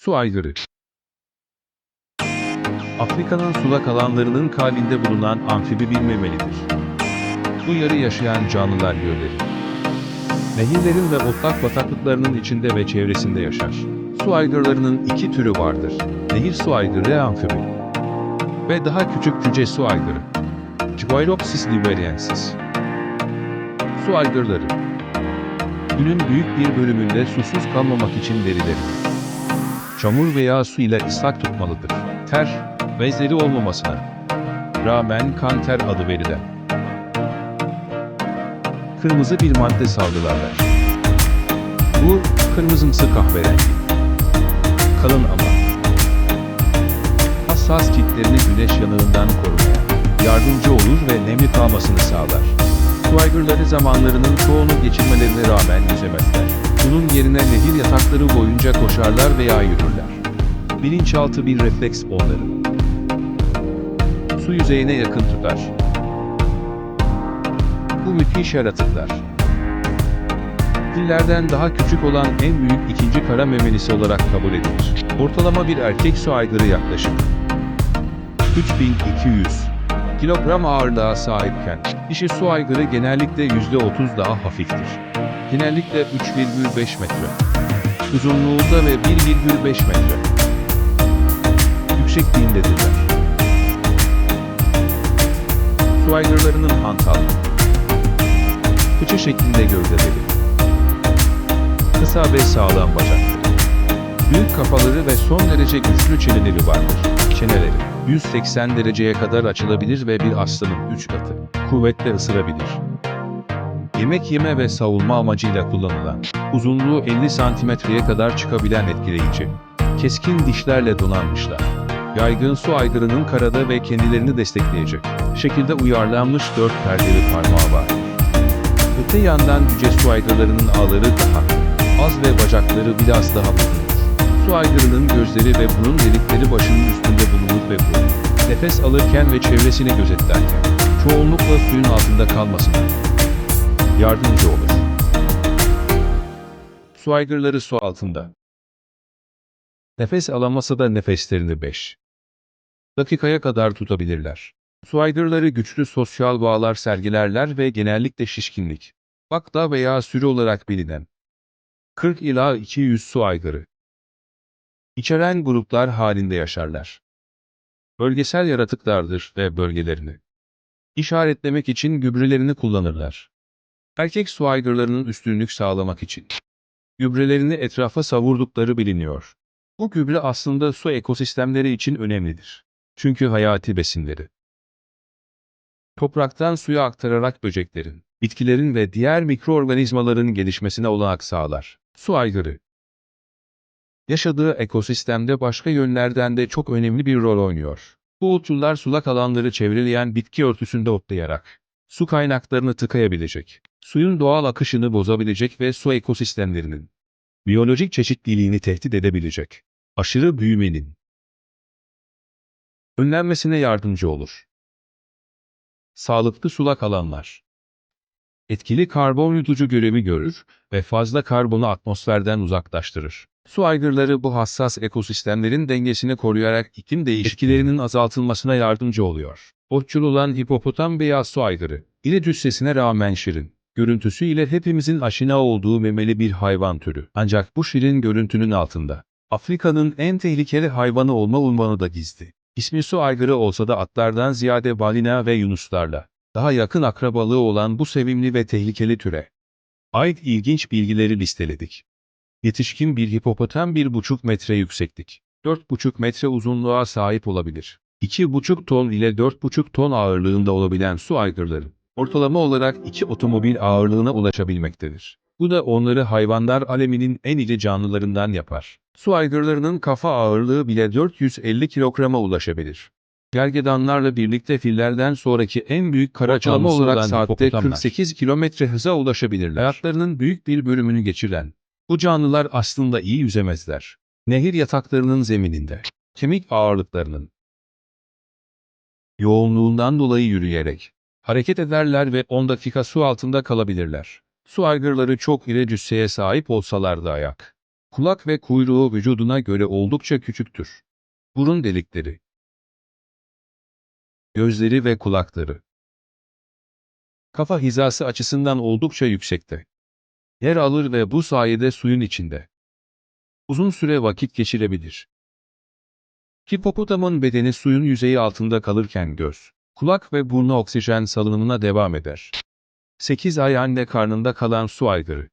Su aygırı. Afrika'nın sulak alanlarının kalbinde bulunan amfibi bir memelidir. Su yarı yaşayan canlılar gölleri. Nehirlerin ve otlak bataklıklarının içinde ve çevresinde yaşar. Su aygırlarının iki türü vardır. Nehir su aygırı ve amfibi. Ve daha küçük cüce su aygırı. Gyropsis liberiensis. Su aygırları. Günün büyük bir bölümünde susuz kalmamak için derilerini çamur veya su ile ıslak tutmalıdır. Ter, bezleri olmamasına rağmen kanter adı verilen. Kırmızı bir madde salgılarlar. Bu, kırmızımsı kahverengi. Kalın ama. Hassas ciltlerini güneş yanığından korumaya yardımcı olur ve nemli kalmasını sağlar. Su aygırları zamanlarının çoğunu geçirmelerine rağmen yüzemezler. Bunun yerine nehir yatakları boyunca koşarlar veya yürürler. Bilinçaltı bir refleks onların. Su yüzeyine yakın tutar. Bu müthiş yaratıklar. Fillerden daha küçük olan en büyük ikinci kara memelisi olarak kabul edilir. Ortalama bir erkek su aygırı yaklaşık 3200 kilogram ağırlığa sahipken, dişi su aygırı genellikle %30 daha hafiftir. Genellikle 3,5 metre. Uzunluğunda ve 1,5 metre. Yüksekliğindedirler. Su aygırlarının hantal. Fıçı şeklinde gövdeleri. Kısa ve sağlam bacakları. Büyük kafaları ve son derece güçlü çeneleri vardır. Çeneleri 180 dereceye kadar açılabilir ve bir aslanın 3 katı kuvvetle ısırabilir. Yemek yeme ve savunma amacıyla kullanılan, uzunluğu 50 santimetreye kadar çıkabilen etkileyici, keskin dişlerle donanmışlar. Yaygın su aygırının karada ve kendilerini destekleyecek şekilde uyarlanmış dört perdeli parmağı var. Öte yandan cüce su aygırlarının ağları daha az ve bacakları biraz daha uzundur. Su aygırının gözleri ve burun delikleri başının üstünde bulunur ve bu, nefes alırken ve çevresini gözetlerken, çoğunlukla suyun altında kalmasına yardımcı olur. Su aygırları su altında. Nefes alamasa da nefeslerini 5 dakikaya kadar tutabilirler. Su aygırları güçlü sosyal bağlar sergilerler ve genellikle şişkinlik, bakta veya sürü olarak bilinen 40 ila 200 su aygırı içeren gruplar halinde yaşarlar. Bölgesel yaratıklardır ve bölgelerini işaretlemek için gübrelerini kullanırlar. Erkek su aygırlarının üstünlük sağlamak için gübrelerini etrafa savurdukları biliniyor. Bu gübre aslında su ekosistemleri için önemlidir. Çünkü hayati besinleri. Topraktan suya aktararak böceklerin, bitkilerin ve diğer mikroorganizmaların gelişmesine olanak sağlar. Su aygırı yaşadığı ekosistemde başka yönlerden de çok önemli bir rol oynuyor. Bu uçurlar sulak alanları çevreleyen bitki örtüsünde otlayarak su kaynaklarını tıkayabilecek, suyun doğal akışını bozabilecek ve su ekosistemlerinin biyolojik çeşitliliğini tehdit edebilecek aşırı büyümenin önlenmesine yardımcı olur. Sağlıklı sulak alanlar etkili karbon yutucu görevi görür ve fazla karbonu atmosferden uzaklaştırır. Su aygırları bu hassas ekosistemlerin dengesini koruyarak iklim değişikliklerinin azaltılmasına yardımcı oluyor. Otçul olan hipopotam veya su aygırı, iri cüssesine rağmen şirin, görüntüsüyle hepimizin aşina olduğu memeli bir hayvan türü. Ancak bu şirin görüntünün altında, Afrika'nın en tehlikeli hayvanı olma unvanı da gizli. İsmi su aygırı olsa da atlardan ziyade balina ve yunuslarla, daha yakın akrabalığı olan bu sevimli ve tehlikeli türe ait ilginç bilgileri listeledik. Yetişkin bir hipopotam 1,5 metre yükseklik, 4,5 metre uzunluğa sahip olabilir. 2,5 ton ile 4,5 ton ağırlığında olabilen su aygırları, ortalama olarak 2 otomobil ağırlığına ulaşabilmektedir. Bu da onları hayvanlar aleminin en iri canlılarından yapar. Su aygırlarının kafa ağırlığı bile 450 kilograma ulaşabilir. Gergedanlarla birlikte fillerden sonraki en büyük kara canlısı olarak saatte hipopotamlar. 48 kilometre hıza ulaşabilirler. Hayatlarının büyük bir bölümünü geçiren bu canlılar aslında iyi yüzemezler. Nehir yataklarının zemininde, kemik ağırlıklarının yoğunluğundan dolayı yürüyerek hareket ederler ve 10 dakika su altında kalabilirler. Su aygırları çok iri cüsseye sahip olsalar da ayak Kulak ve kuyruğu vücuduna göre oldukça küçüktür. Burun delikleri. Gözleri ve kulakları. Kafa hizası açısından oldukça yüksekte. Yer alır ve bu sayede suyun içinde. Uzun süre vakit geçirebilir. Hipopotamın bedeni suyun yüzeyi altında kalırken göz, kulak ve burnu oksijen salınımına devam eder. 8 ay anne karnında kalan su aygırı.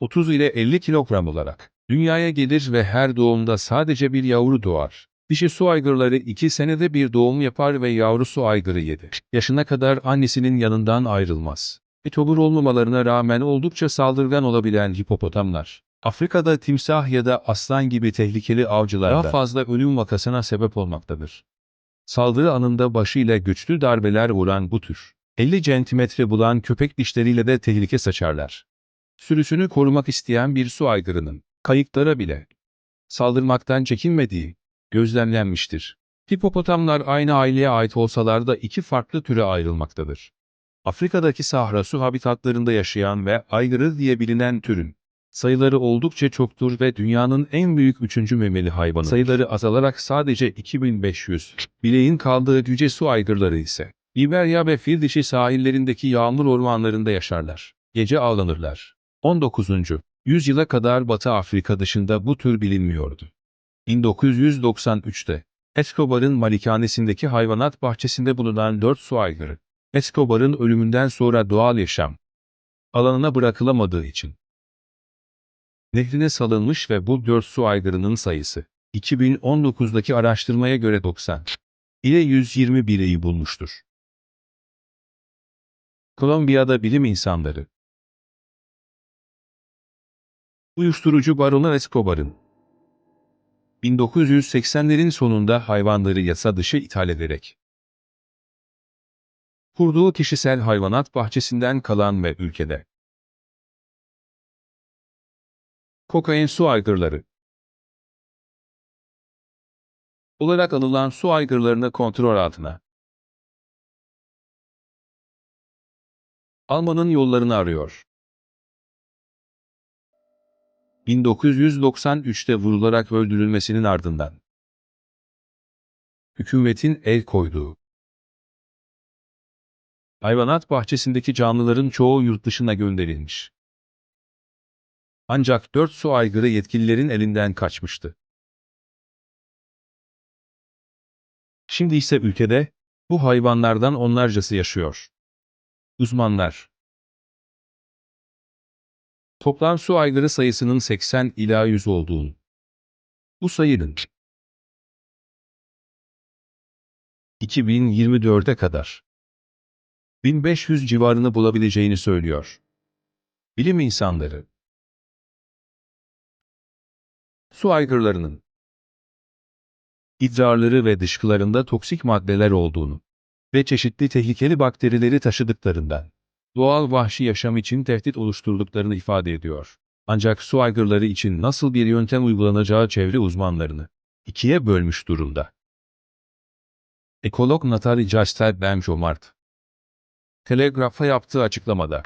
30 ile 50 kilogram olarak dünyaya gelir ve her doğumda sadece bir yavru doğar. Dişi su aygırları 2 senede bir doğum yapar ve yavru su aygırı 7 yaşına kadar annesinin yanından ayrılmaz. Etobur olmamalarına rağmen oldukça saldırgan olabilen hipopotamlar, Afrika'da timsah ya da aslan gibi tehlikeli avcılarda daha fazla ölüm vakasına sebep olmaktadır. Saldırı anında başıyla güçlü darbeler vuran bu tür, 50 centimetre bulan köpek dişleriyle de tehlike saçarlar. Sürüsünü korumak isteyen bir su aygırının, kayıklara bile saldırmaktan çekinmediği gözlemlenmiştir. Hipopotamlar aynı aileye ait olsalar da iki farklı türe ayrılmaktadır. Afrika'daki sahra su habitatlarında yaşayan ve aygırı diye bilinen türün sayıları oldukça çoktur ve dünyanın en büyük üçüncü memeli hayvanı. Sayıları azalarak sadece 2500. Bileğin kaldığı cüce su aygırları ise Liberya ve fil dişi sahillerindeki yağmur ormanlarında yaşarlar. Gece avlanırlar. 19. yüzyıla kadar Batı Afrika dışında bu tür bilinmiyordu. 1993'te Escobar'ın malikanesindeki hayvanat bahçesinde bulunan 4 su aygırı, Escobar'ın ölümünden sonra doğal yaşam alanına bırakılamadığı için nehrine salınmış ve bu 4 su aygırının sayısı 2019'daki araştırmaya göre 90 ile 120 bireyi bulmuştur. Kolombiya'da bilim insanları Uyuşturucu baronu Escobar'ın 1980'lerin sonunda hayvanları yasa dışı ithal ederek kurduğu kişisel hayvanat bahçesinden kalan ve ülkede kokain su aygırları olarak anılan su aygırlarını kontrol altına almanın yollarını arıyor. 1993'te vurularak öldürülmesinin ardından hükümetin el koyduğu hayvanat bahçesindeki canlıların çoğu yurt dışına gönderilmiş. Ancak dört su aygırı yetkililerin elinden kaçmıştı. Şimdi ise ülkede bu hayvanlardan onlarcası yaşıyor. Uzmanlar Toplam su aygırı sayısının 80 ila 100 olduğunu. Bu sayının 2024'e kadar 1500 civarını bulabileceğini söylüyor. Bilim insanları Su aygırlarının idrarları ve dışkılarında toksik maddeler olduğunu ve çeşitli tehlikeli bakterileri taşıdıklarından doğal vahşi yaşam için tehdit oluşturduklarını ifade ediyor. Ancak su aygırları için nasıl bir yöntem uygulanacağı çevre uzmanlarını ikiye bölmüş durumda. Ekolog Natali Jastel Bemjomart Telegraf'a yaptığı açıklamada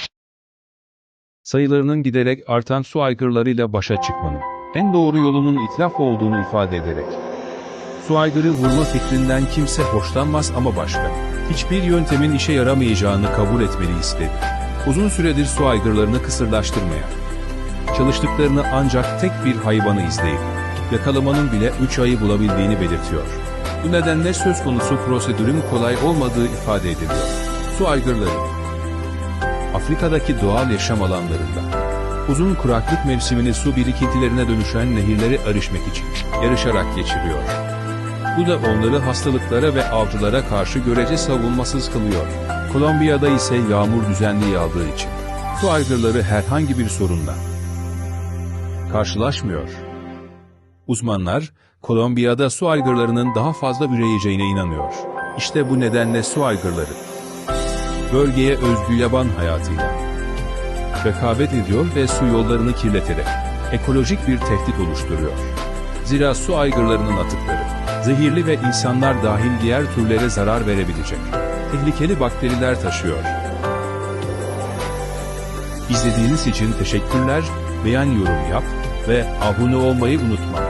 sayılarının giderek artan su aygırlarıyla başa çıkmanın en doğru yolunun itlaf olduğunu ifade ederek su aygırı vurma fikrinden kimse hoşlanmaz ama başka hiçbir yöntemin işe yaramayacağını kabul etmeli istedi. Uzun süredir su aygırlarını kısırlaştırmaya çalıştıklarını ancak tek bir hayvanı izleyip yakalamanın bile 3 ayı bulabildiğini belirtiyor. Bu nedenle söz konusu prosedürün kolay olmadığı ifade ediliyor. Su aygırları Afrika'daki doğal yaşam alanlarında uzun kuraklık mevsimini su birikintilerine dönüşen nehirleri arışmak için yarışarak geçiriyor. Bu da onları hastalıklara ve avcılara karşı görece savunmasız kılıyor. Kolombiya'da ise yağmur düzenli yağdığı için su aygırları herhangi bir sorunla karşılaşmıyor. Uzmanlar, Kolombiya'da su aygırlarının daha fazla üreyeceğine inanıyor. İşte bu nedenle su aygırları, bölgeye özgü yaban hayatıyla rekabet ediyor ve su yollarını kirleterek ekolojik bir tehdit oluşturuyor. Zira su aygırlarının atıkları, zehirli ve insanlar dahil diğer türlere zarar verebilecek tehlikeli bakteriler taşıyor. İzlediğiniz için teşekkürler, beğen yorum yap, ve abone olmayı unutma.